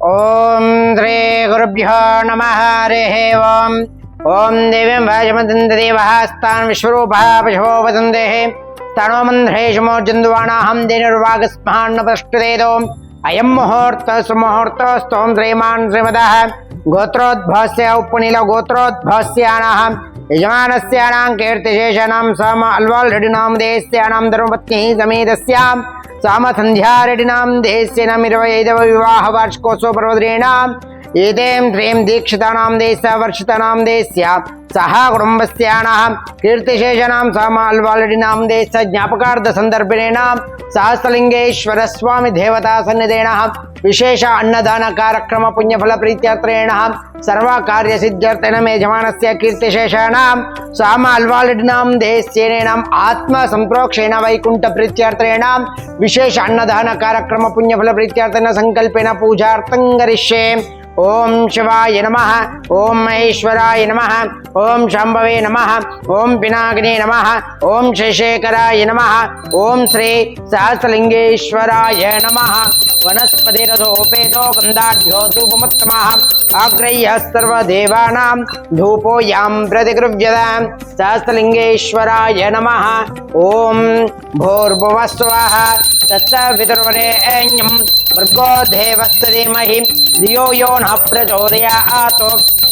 ఓం శ్రీ గురుభ్యో నమ హరే ఓం. ఓం దేవీం భాజమంత దేవస్తాన్ విశ్వరూప పశవో వదందే స్తనో మంధ్రేషమోర్జందువాణాహం దేనిర్వాగస్మాన్న ప్రష్టుదేదో అయం ముహూర్త సుముహూర్త స్తోం శ్రీమాన్ శ్రీమద. గోత్రోద్భవస్య ఉప్పునీల గోత్రోద్భవస్యానః యజమానస్యానాం కీర్తిశేషానాం సమ అల్వాల్ రెడ్డినాం దేశ్యానాం ధర్మపత్ని సమేతస్యాం సామ సంధ్యారెడ్డినాం దేశ్యనం ఇరవై ఐదవ వివాహ వార్షికోత్సవ పర్వదినేనాం एतें त्रीं दीक्षितानां देश, वर्षितानां देश्या कुटुम्बस्याणः कीर्तिशेषणां समाल्वालडिनां देश ज्ञापकार्थसन्दर्भिणेनां सहस्रलिङ्गेश्वरस्वामिदेवतासन्निधेनः विशेष अन्नदानकार्यक्रमपुण्यफलप्रीत्यर्त्रेणः, सर्वकार्यसिद्ध्यर्थेन मेजमानस्य कीर्तिशेषाणां स्वामाल्वालडिनां देस्येनेनाम् आत्मसम्प्रोक्षेण वैकुण्ठप्रीत्यर्थेणां विशेष अन्नदानकार्यक्रमपुण्यफलप्रीत्यर्थेन, सङ्कल्पेन पूजार्थं करिष्ये। ओम शिवाय नम, ओम महेश्वराय नम, ओम शंभवे नम, ओम पिनाग्ने नम, ओम शशेखराय नम, ओम श्री सहस्रलिंगेश्वराय नम। वनस्पतिरथोपेतो गन्धाढ्यो धूपमुत्तमः, आग्रह्यः सर्वदेवानां धूपो यां प्रतिगृह्यत। सहस्रलिङ्गेश्वराय नमः। ॐ भूर्भुवः स्वाहा तत्र पितुर्वरेण्यं भर्गो देवस्तु धीमहि धियो यो नः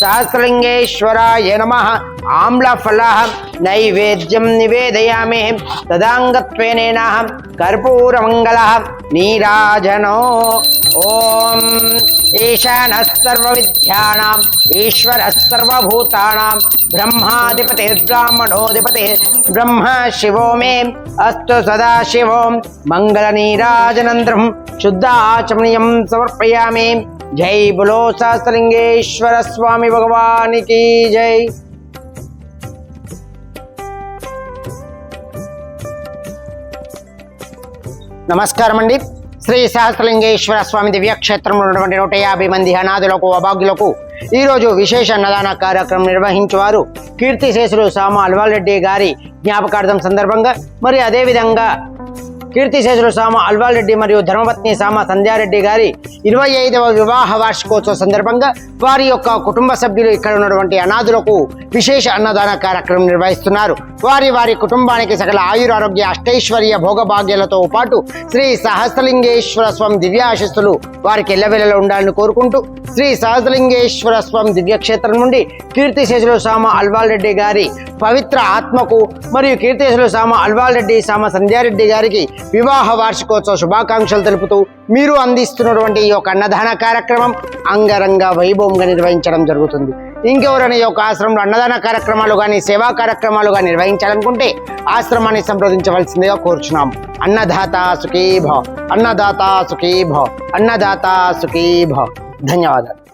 सहस्रलिंगेश्वराय नमः। आम्लफलः नैवेद्यं निवेदयामि। तदाङ्गत्वेनेनाहं कर्पूरमङ्गलः नीराजनो ॐ ईशानः सर्वविद्याणाम् ईश्वरः ब्रह्माधिपतिर्ब्राह्मणोऽधिपतिः शिवो मे। अस्तु सदा शिवो मङ्गलनीराजनन्द्रं, शुद्धाचमनीयं समर्पयामि। జై బులో శాస్త్రలింగేశ్వర స్వామి భగవానికి జై. నమస్కారం అండి. శ్రీ శాస్త్రలింగేశ్వర స్వామి దివ్యక్షేత్రంలో ఉన్నటువంటి నూట యాభై మంది అనాథులకు అభాగ్యులకు ఈరోజు విశేష అన్నదాన కార్యక్రమం నిర్వహించేవారు కీర్తిశేషులు సామ అల్వాల్రెడ్డి గారి జ్ఞాపకార్థం సందర్భంగా మరి అదేవిధంగా కీర్తిశేషులు సామ అల్వాల్రెడ్డి మరియు ధర్మపత్ని సామ సంధ్యారెడ్డి గారి ఇరవై ఐదవ వివాహ వార్షికోత్సవ సందర్భంగా వారి యొక్క కుటుంబ సభ్యులు ఇక్కడ ఉన్నటువంటి అనాథులకు విశేష అన్నదాన కార్యక్రమం నిర్వహిస్తున్నారు. వారి వారి కుటుంబానికి సకల ఆయురారోగ్య అష్టైశ్వర్య భోగభాగ్యాలతో పాటు శ్రీ సహస్రలింగేశ్వర స్వామి దివ్యాశస్సులు వారికి ఎల్లవెల్లలో ఉండాలని కోరుకుంటూ శ్రీ సహస్రలింగేశ్వర స్వామి దివ్యక్షేత్రం నుండి కీర్తిశేషులు సామ అల్వాల్రెడ్డి గారి పవిత్ర ఆత్మకు మరియు కీర్తిశేషులు సామ అల్వాల్రెడ్డి సామ సంధ్యారెడ్డి గారికి వివాహ వార్షికోత్సవ శుభాకాంక్షలు తెలుపుతూ మీరు అందిస్తున్నటువంటి ఈ యొక్క అన్నదాన కార్యక్రమం అంగరంగ వైభవంగా నిర్వహించడం జరుగుతుంది. ఇంకెవరైనా ఈ యొక్క ఆశ్రమంలో అన్నదాన కార్యక్రమాలు కానీ సేవా కార్యక్రమాలు కానీ నిర్వహించాలనుకుంటే ఆశ్రమాన్ని సంప్రదించవలసిందిగా కోరుచున్నాం. అన్నదాత సుఖీ అన్నదాత సుఖీభ అన్నదాత సుఖీభ ధన్యవాదాలు.